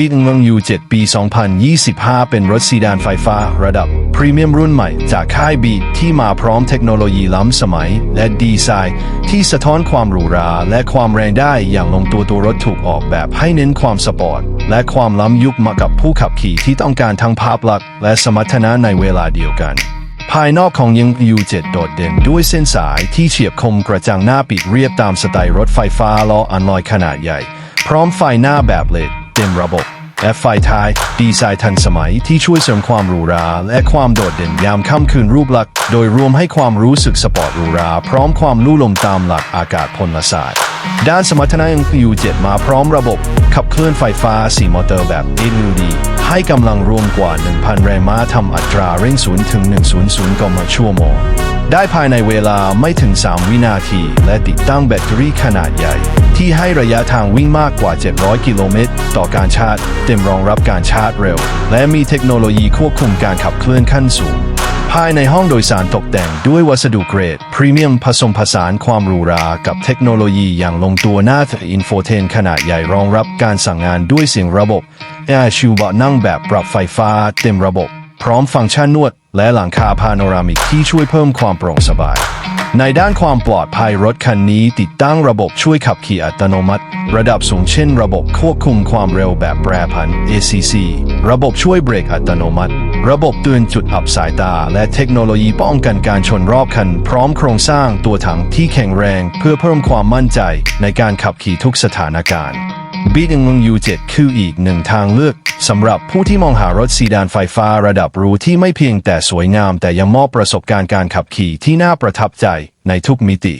บิ๊กเมือง U7 ปี 2025 เป็นรถซีดานไฟฟ้าระดับ พรีเมียมรุ่นใหม่จากค่ายบีที่มาพร้อมเทคโนโลยีล้ำสมัย และดีไซน์ ที่สะท้อนความหรูหรา และความแรงได้อย่างลงตัวตัวรถถูกออกแบบให้เน้นความสปอร์ต และความล้ำยุคมากับผู้ขับขี่ที่ต้องการทั้งภาพลักษณ์และสมรรถนะในเวลาเดียวกันภายนอกของยัง U7 โดดเด่นด้วยเส้นสายที่เฉียบคมกระจังหน้าปิดเรียบตามสไตล์รถไฟฟ้าล้ออันลอยขนาดใหญ่ พร้อมไฟหน้าแบบเลด เต็มระบบและไฟท้ายดีไซน์ทันสมัยที่ช่วยเสริมความหรูหราและความโดดเด่นยามค่ำคืนรูปลักษณ์โดยรวมให้ความรู้สึกสปอร์ตหรูหราพร้อมความลู่ลมตามหลักอากาศพลศาสตร์ ด้านสมรรถนะยัง U7 มาพร้อมระบบ ขับเคลื่อนไฟฟ้า 4 มอเตอร์แบบ AUD ให้กำลังรวมกว่า 1,000 แรงม้าทำอัตราเร่ง0ถึง 100กมชั่วโมงได้ภายในเวลาไม่ถึง 3 วินาที และติดตั้งแบตเตอรี่ขนาดใหญ่ ที่ให้ระยะทางวิ่งมากกว่า 700 กิโลเมตร ต่อการชาร์จ เต็มรองรับการชาร์จเร็ว และมีเทคโนโลยีควบคุมการขับเคลื่อนขั้นสูง ภายในห้องโดยสารตกแต่งด้วยวัสดุเกรด พรีเมียมผสมผสานความหรูหรากับเทคโนโลยีอย่างลงตัวหน้าอินโฟเทนขนาดใหญ่รองรับการสั่งงานด้วยเสียงระบบแอร์ชิวเบาะนั่งแบบปรับไฟฟ้าเต็มระบบ พร้อมฟังก์ชันนวด และหลังคาพาโนรามิกที่ช่วยเพิ่มความโปร่งสบาย ในด้านความปลอดภัยรถคันนี้ติดตั้งระบบช่วยขับขี่อัตโนมัติ ระดับสูงเช่น ระบบควบคุมความเร็วแบบแปรผัน ACC ระบบช่วยเบรกอัตโนมัติ ระบบเตือนจุดอับสายตา และเทคโนโลยีป้องกันการชนรอบคัน พร้อมโครงสร้างตัวถังที่แข็งแรง เพื่อเพิ่มความมั่นใจในการขับขี่ทุกสถานการณ์ บีดมึง U7 คืออีกหนึ่งทางเลือกสำหรับผู้ที่มองหารถซีดานไฟฟ้าระดับรูที่ไม่เพียงแต่สวยงาม แต่ยังมอบประสบการณ์การขับขี่ที่น่าประทับใจในทุกมิติ